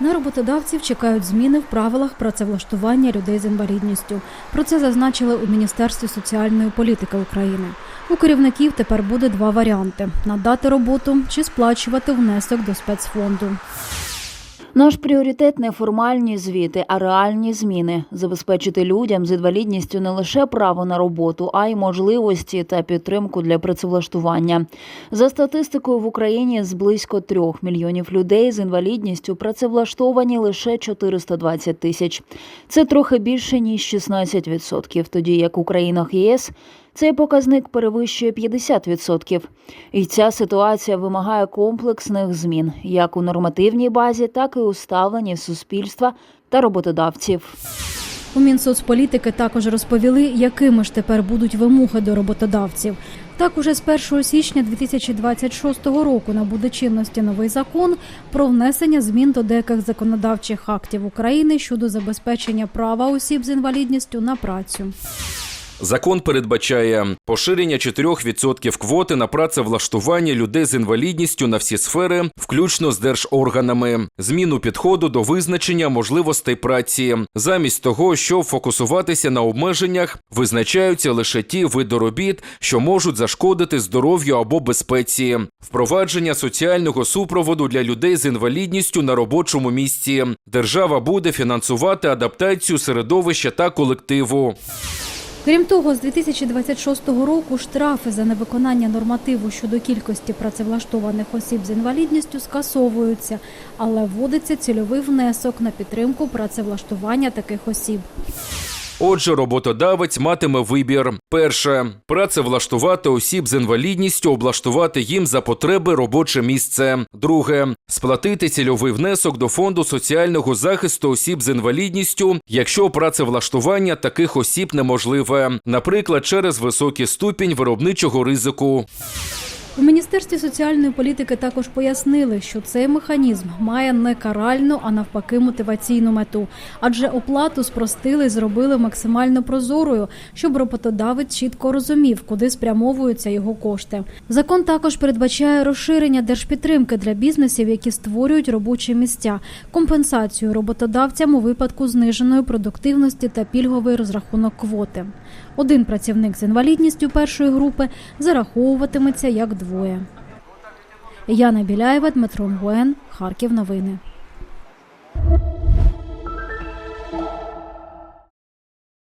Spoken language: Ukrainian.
На роботодавців чекають зміни в правилах працевлаштування людей з інвалідністю. Про це зазначили у Міністерстві соціальної політики України. У керівників тепер буде два варіанти: надати роботу чи сплачувати внесок до спецфонду. Наш пріоритет не формальні звіти, а реальні зміни забезпечити людям з інвалідністю не лише право на роботу, а й можливості та підтримку для працевлаштування. За статистикою в Україні з близько трьох мільйонів людей з інвалідністю працевлаштовані лише 420 тисяч. Це трохи більше ніж 16%, тоді як у країнах ЄС цей показник перевищує 50%. І ця ситуація вимагає комплексних змін як у нормативній базі, так і у ставленні суспільства та роботодавців. У Мінсоцполітики також розповіли, якими ж тепер будуть вимоги до роботодавців. Так, уже з 1 січня 2026 року набуде чинності новий закон про внесення змін до деяких законодавчих актів України щодо забезпечення права осіб з інвалідністю на працю. Закон передбачає поширення 4% квоти на працевлаштування людей з інвалідністю на всі сфери, включно з держорганами, зміну підходу до визначення можливостей праці. Замість того, щоб фокусуватися на обмеженнях, визначаються лише ті види робіт, що можуть зашкодити здоров'ю або безпеці, впровадження соціального супроводу для людей з інвалідністю на робочому місці. Держава буде фінансувати адаптацію середовища та колективу. Крім того, з 2026 року штрафи за невиконання нормативу щодо кількості працевлаштованих осіб з інвалідністю скасовуються, але вводиться цільовий внесок на підтримку працевлаштування таких осіб. Отже, роботодавець матиме вибір: перше працевлаштувати осіб з інвалідністю, облаштувати їм за потреби робоче місце. Друге сплатити цільовий внесок до фонду соціального захисту осіб з інвалідністю, якщо працевлаштування таких осіб неможливе, наприклад, через високий ступінь виробничого ризику. У міністерстві соціальної політики також пояснили, що цей механізм має не каральну, а навпаки, мотиваційну мету, адже оплату спростили і зробили максимально прозорою, щоб роботодавець чітко розумів, куди спрямовуються його кошти. Закон також передбачає розширення держпідтримки для бізнесів, які створюють робочі місця, компенсацію роботодавцям у випадку зниженої продуктивності та пільговий розрахунок квоти. Один працівник з інвалідністю першої групи зараховуватиметься як двоє. Яна Біляєва, Дмитро Мгуен, Харків. Новини.